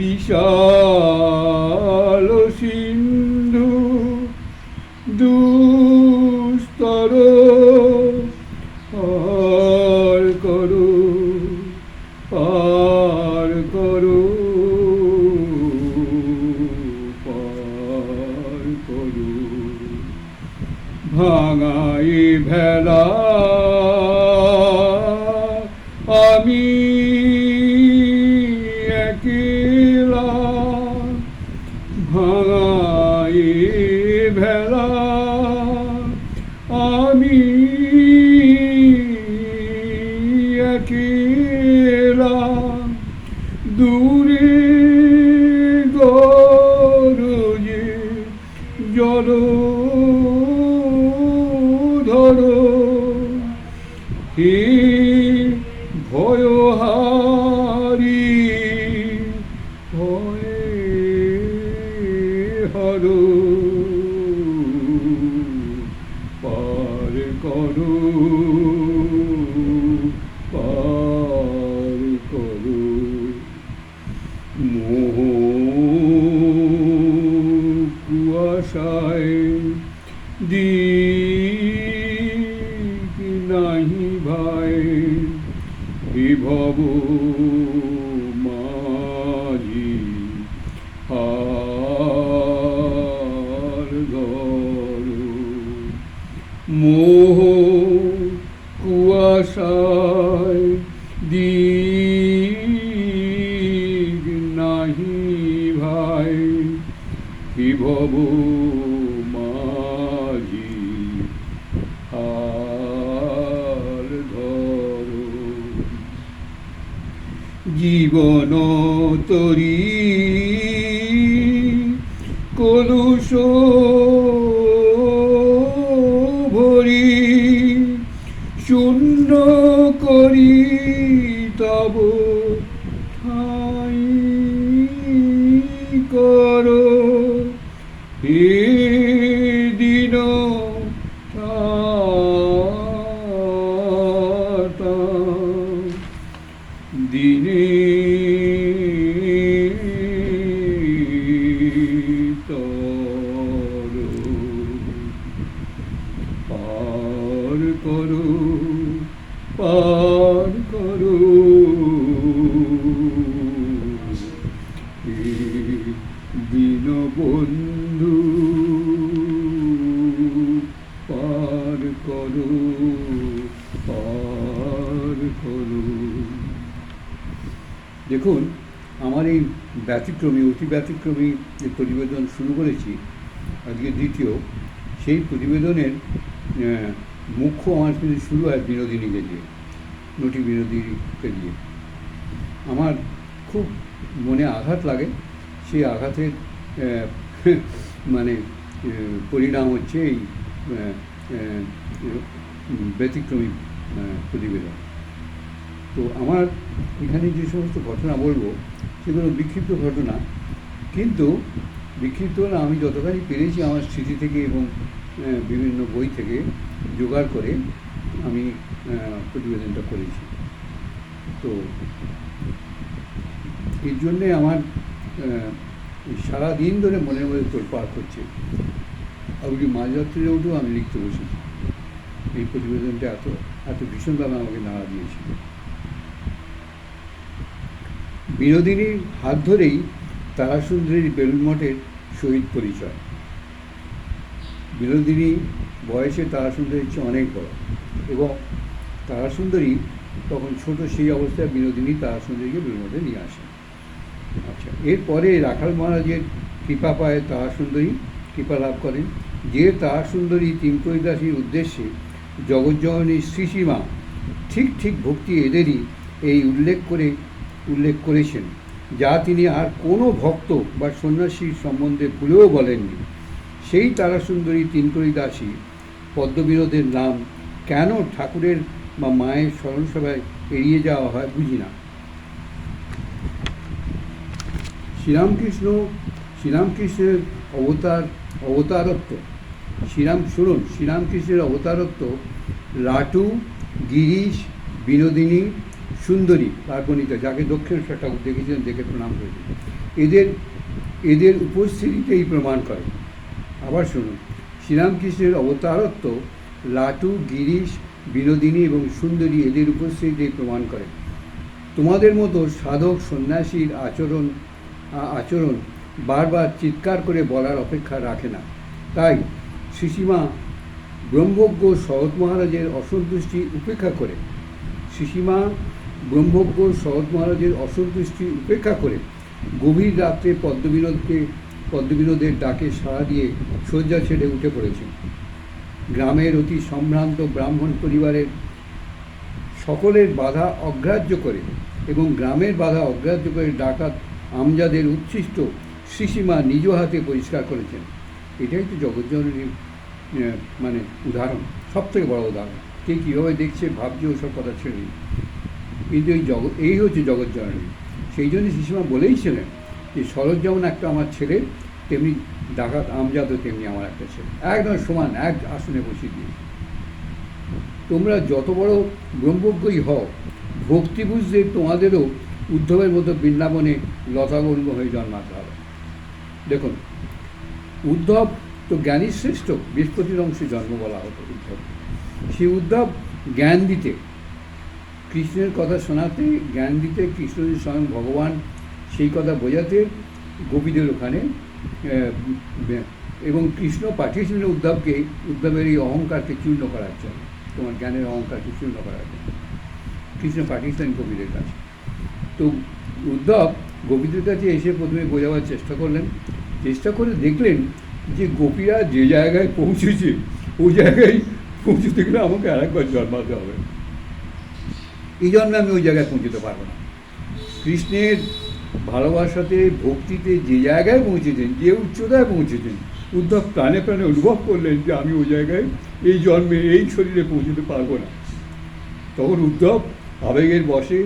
বিশাল সিন্ধু দুস্তর পার করো পার করো পার করো। ভাঙাই ভেলা আমি একলা দূরে Mm-hmm. জীবন তরি। কলুষ ভরি শূন্য করি তব বন্ধু, পার করো পার করো। দেখুন, আমার এই ব্যতিক্রমী, অতি ব্যতিক্রমী যে প্রতিবেদন শুরু করেছি, আজকে দ্বিতীয়, সেই প্রতিবেদনের মুখ্য আমার কিন্তু শুরু হয় বিনোদিনীকে দিয়ে নটি বিনোদিনীকে দিয়ে আমার খুব মনে আঘাত লাগে, সেই আঘাতের মানে পরিণাম হচ্ছে এই ব্যতিক্রমী প্রতিবেদন। তো আমার এখানে যে সমস্ত ঘটনা বলব, সেগুলো বিক্ষিপ্ত ঘটনা, কিন্তু বিক্ষিপ্ত না আমি যতখানি পেরেছি আমার স্মৃতি থেকে এবং বিভিন্ন বই থেকে জোগাড় করে আমি প্রতিবেদনটা করেছি। তো এর জন্যে আমার আহ, সারা দিন ধরে মনের মধ্যে তোলপাড় করছে। এমনকি মাঝরাত্রিরে উঠেও আমি লিখতে বসেছি। এই প্রতিবেদনটা এত এত ভীষণভাবে আমাকে নাড়া দিয়েছিল বিনোদিনীর হাত ধরেই তারাসুন্দরীর বেলুন মঠের শহীদ পরিচয়। বিনোদিনী বয়সে তারাসুন্দরীর চেয়ে অনেক বড় এবং তারাসুন্দরী তখন ছোট সেই অবস্থায় বিনোদিনী তারাসুন্দরীকে বেলুন মঠে নিয়ে আসে। আচ্ছা এরপরে রাখাল মহারাজের কৃপা পায় তারাসুন্দরী কৃপা লাভ করেন। যে তারাসুন্দরী তিনকই দাসীর উদ্দেশ্যে জগজ্জননী শ্রীসীমা ঠিক ঠিক ভক্তি এদেরই এই উল্লেখ করে, উল্লেখ করেছেন, যা তিনি আর কোনো ভক্ত বা সন্ন্যাসীর সম্বন্ধে ভুলেও বলেননি। সেই তারাসুন্দরী তিনকড়ি দাসী পদ্মবিনোদের নাম কেন ঠাকুরের বা মায়ের স্মরণসভায় এড়িয়ে যাওয়া হয় বুঝি না। শ্রীরামকৃষ্ণ, শ্রীরামকৃষ্ণের অবতার, অবতারত্ব। শ্রীরাম, শুনুন, শ্রীরামকৃষ্ণের অবতারত্ব লাটু, গিরিশ, বিনোদিনী, সুন্দরী কার্বণিকা যাকে দক্ষিণেশ্বর ঠাকুর দেখেছিলেন, দেখে প্রণাম করেছেন এদের এদের উপস্থিতিতেই প্রমাণ করে। আবার শুনুন, শ্রীরামকৃষ্ণের অবতারত্ব লাটু, গিরিশ, বিনোদিনী এবং সুন্দরী এদের উপস্থিতিতেই প্রমাণ করে। তোমাদের মতো সাধক সন্ন্যাসীর আচরণ আচরণ বারবার চিৎকার করে বলার অপেক্ষা রাখে না। তাই শ্রীসীমা ব্রহ্মজ্ঞ শরৎ মহারাজের অসন্তুষ্টি উপেক্ষা করে। শ্রীসীমা ব্রহ্মজ্ঞ শরৎ মহারাজের অসন্তুষ্টি উপেক্ষা করে গভীর রাত্রে পদ্মবিনোদকে, পদ্মবিনোদের ডাকে সাড়া দিয়ে শয্যা ছেড়ে উঠে পড়েছেন গ্রামের অতি সম্ভ্রান্ত ব্রাহ্মণ পরিবারের সকলের বাধা অগ্রাহ্য করে এবং গ্রামের বাধা অগ্রাহ্য করে ডাকাত আমজাদের উচ্ছিষ্ট শ্রীসীমা নিজ হাতে পরিষ্কার করেছেন। এটাই তো জগজ্জননীর মানে উদাহরণ সব থেকে বড় উদাহরণ। কে কীভাবে দেখছে ভাবছে ওসব কথা ছেড়ে। কিন্তু এই জগৎ এই হচ্ছে জগজ্জননী। সেই জন্য শ্রীসীমা বলেইছিলেন যে, শরৎ যেমন একটা আমার ছেলে, তেমনি ডাকাত আমজাদও তেমনি আমার একটা ছেলে। একদম সমান, এক আসনে বসিয়ে দিয়ে তোমরা যত বড় ব্রহ্মজ্ঞই হও, ভক্তি বুঝতে তোমাদেরও উদ্ধবের মতো বৃন্দাবনে লতাগর্ভ হয়ে জন্মাতে হবে। দেখুন, উদ্ধব তো জ্ঞানী শ্রেষ্ঠ বৃহস্পতির অংশে জন্ম বলা হতো উদ্ধব। সেই উদ্ধব জ্ঞান দিতে, কৃষ্ণের কথা শোনাতে, জ্ঞান দিতে কৃষ্ণ স্বয়ং ভগবান সেই কথা বোঝাতে গোপীদের ওখানে এবং কৃষ্ণ পাঠিয়েছিলেন উদ্ধবকে, উদ্ধবের এই অহংকারকে চূর্ণ করার জন্য। তোমার জ্ঞানের অহংকারকে চূর্ণ করার জন্য। কৃষ্ণ পাঠিয়েছিলেন গোপীদের কাছে। তো উদ্ধব গোপীদের কাছে এসে প্রথমে বোঝাবার চেষ্টা করলেন। চেষ্টা করে দেখলেন যে গোপীরা যে জায়গায় পৌঁছেছে, ওই জায়গায় পৌঁছতে গেলে আমাকে আরেকবার জন্মাতে হবে। এই জন্মে আমি ওই জায়গায় পৌঁছতে পারব না। কৃষ্ণের ভালোবাসাতে, ভক্তিতে যে জায়গায় পৌঁছেছেন, যে উচ্চতায় পৌঁছেছেন, উদ্ধব প্রাণে প্রাণে অনুভব করলেন যে আমি ওই জায়গায়, এই জন্মে, এই শরীরে পৌঁছতে পারব না। তখন উদ্ধব আবেগের বসে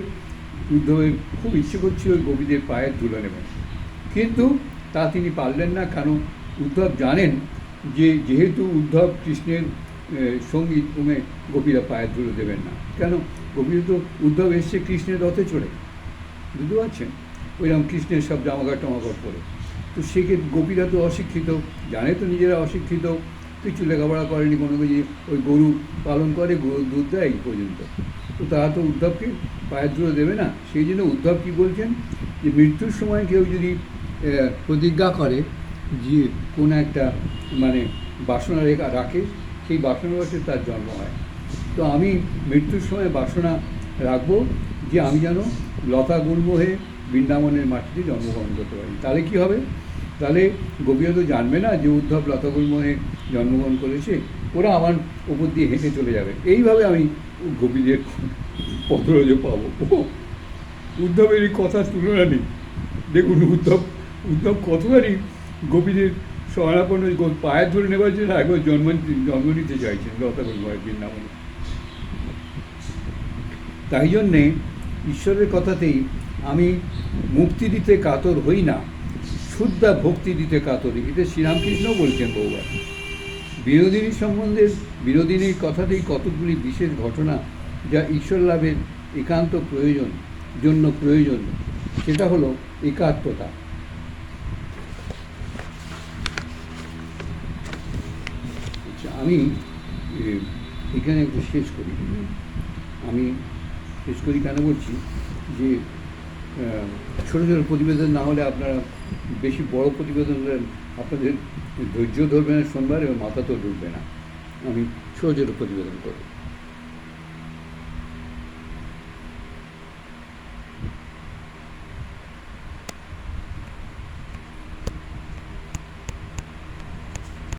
উদ্ধবের খুব ইচ্ছে করছিল গোপীদের পায়ের ধুলো নেবেন কিন্তু তা তিনি পারলেন না, কারণ উদ্ধব জানেন যে যেহেতু উদ্ধব কৃষ্ণের সংগীত কমে গোপীরা পায়ের ধুলো দেবেন না। কেন? গোপীরা তো উদ্ধব এসছে কৃষ্ণের রথে চড়ে। বুঝতে পারছেন? ওইরকম কৃষ্ণের সব জামাকাপড় টামাকাপড় পরে। তো সেক্ষেত্রে গোপীরা তো অশিক্ষিত, জানে তো নিজেরা অশিক্ষিত, কিছু লেখাপড়া করেনি কোনো কিছু ওই গরু পালন করে গরু দুধ দেয় এই পর্যন্ত। তো তারা তো উদ্ধবকে পায়ের ধুলো দেবে না। সেই জন্য উদ্ধব কী বলছেন? যে মৃত্যুর সময় কেউ যদি প্রতিজ্ঞা করে যে কোনো একটা মানে বাসনা রেখা রাখে, সেই বাসনা বসে তার জন্ম হয়। তো আমি মৃত্যুর সময় বাসনা রাখব যে আমি যেন লতা গুল্ম হয়ে বৃন্দাবনের মাটিতে জন্মগ্রহণ করতে পারি। তাহলে কী হবে? তাহলে গোপীরা তো জানবে না যে উদ্ধব লতা গুল্ম হয়ে জন্মগ্রহণ করেছে, ওরা আমার ওপর দিয়ে হেঁটে চলে যাবে। এইভাবে আমি গোপীদের পত্রজ পাবো। উদ্ধবের এই কথার তুলনা নেই। দেখুন, উদ্ধব উদ্ধব কতবারই গোপীদের শরণাপন্ন পায়ের ধরে নেবার জন্য একবার জন্ম জন্ম নিতে চাইছেন, লতা গুল্ময়ের বৃন্দাবনে তাই জন্যে ঈশ্বরের কথাতেই আমি মুক্তি দিতে কাতর হই না, শুদ্ধা ভক্তি দিতে কাতরি এটা শ্রীরামকৃষ্ণ বলছেন বহুবার। বিনোদিনী সম্বন্ধে বিনোদিনীর কথাতেই কতকগুলি বিশেষ ঘটনা যা ঈশ্বর লাভের একান্ত প্রয়োজন জন্য প্রয়োজন। সেটা হলো একাত্মতা। আচ্ছা, আমি এখানে একটু শেষ করি। আমি শেষ করি কেন বলছি? যে ছোটো ছোটো প্রতিবেদন না হলে আপনারা বেশি বড় প্রতিবেদন আপনাদের ধৈর্য ধরবে না সোমবার এবং মাথা তো ঢুকবে না। আমি ছোটো ছোটো প্রতিবেদন করব।